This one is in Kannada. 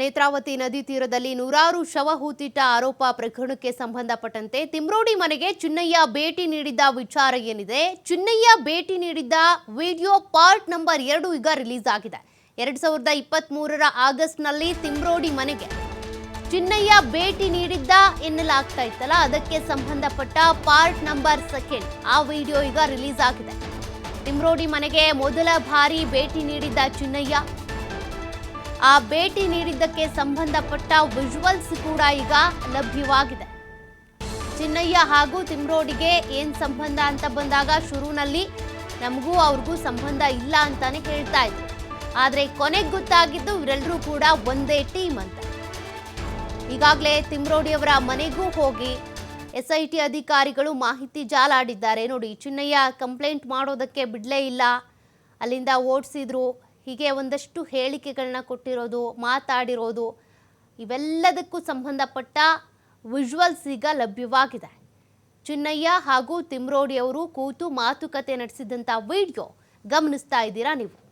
ನೇತ್ರಾವತಿ ನದಿ ತೀರದಲ್ಲಿ ನೂರಾರು ಶವ ಹೂತಿಟ್ಟ ಆರೋಪ ಪ್ರಕರಣಕ್ಕೆ ಸಂಬಂಧಪಟ್ಟಂತೆ ತಿಮ್ರೋಡಿ ಮನೆಗೆ ಚಿನ್ನಯ್ಯ ಭೇಟಿ ನೀಡಿದ್ದ ವಿಚಾರ ಏನಿದೆ? ಚಿನ್ನಯ್ಯ ಭೇಟಿ ನೀಡಿದ್ದ ವಿಡಿಯೋ ಪಾರ್ಟ್ ನಂಬರ್ ಎರಡು ಈಗ ರಿಲೀಸ್ ಆಗಿದೆ. ಎರಡ್ ಸಾವಿರದ ಇಪ್ಪತ್ತ್ ಮೂರರ ಆಗಸ್ಟ್ನಲ್ಲಿ ತಿಮ್ರೋಡಿ ಮನೆಗೆ ಚಿನ್ನಯ್ಯ ಭೇಟಿ ನೀಡಿದ್ದ ಎನ್ನಲಾಗ್ತಾ ಇತ್ತಲ್ಲ, ಅದಕ್ಕೆ ಸಂಬಂಧಪಟ್ಟ ಪಾರ್ಟ್ ನಂಬರ್ ಸೆಕೆಂಡ್ ಆ ವಿಡಿಯೋ ಈಗ ರಿಲೀಸ್ ಆಗಿದೆ. ತಿಮ್ರೋಡಿ ಮನೆಗೆ ಮೊದಲ ಬಾರಿ ಭೇಟಿ ನೀಡಿದ್ದ ಚಿನ್ನಯ್ಯ ಆ ಭೇಟಿ ನೀಡಿದ್ದಕ್ಕೆ ಸಂಬಂಧಪಟ್ಟ ವಿಜುವಲ್ಸ್ ಕೂಡ ಈಗ ಲಭ್ಯವಾಗಿದೆ. ಚಿನ್ನಯ್ಯ ಹಾಗೂ ತಿಮ್ರೋಡಿಗೆ ಏನ್ ಸಂಬಂಧ ಅಂತ ಬಂದಾಗ ಶುರುನಲ್ಲಿ ನಮಗೂ ಅವ್ರಿಗೂ ಸಂಬಂಧ ಇಲ್ಲ ಅಂತಾನೆ ಹೇಳ್ತಾ ಇದ್ರು. ಆದ್ರೆ ಕೊನೆಗೆ ಗೊತ್ತಾಗಿದ್ದು ಇವರೆಲ್ಲರೂ ಕೂಡ ಒಂದೇ ಟೀಮ್ ಅಂತ. ಈಗಾಗಲೇ ತಿಮ್ರೋಡಿಯವರ ಮನೆಗೂ ಹೋಗಿ ಎಸ್ ಐ ಟಿ ಅಧಿಕಾರಿಗಳು ಮಾಹಿತಿ ಜಾಲಾಡಿದ್ದಾರೆ. ನೋಡಿ, ಚಿನ್ನಯ್ಯ ಕಂಪ್ಲೇಂಟ್ ಮಾಡೋದಕ್ಕೆ ಬಿಡಲೇ ಇಲ್ಲ. ಅಲ್ಲಿಂದ ಓಡಿಸಿದ್ರು. ಹೀಗೆ ಒಂದಷ್ಟು ಹೇಳಿಕೆಗಳನ್ನ ಕೊಟ್ಟಿರೋದು, ಮಾತಾಡಿರೋದು, ಇವೆಲ್ಲದಕ್ಕೂ ಸಂಬಂಧಪಟ್ಟ ವಿಜುವಲ್ಸ್ ಈಗ ಲಭ್ಯವಾಗಿದೆ. ಚಿನ್ನಯ್ಯ ಹಾಗೂ ತಿಮ್ರೋಡಿಯವರು ಕೂತು ಮಾತುಕತೆ ನಡೆಸಿದಂಥ ವಿಡಿಯೋ ಗಮನಿಸ್ತಾ ಇದ್ದೀರಾ ನೀವು?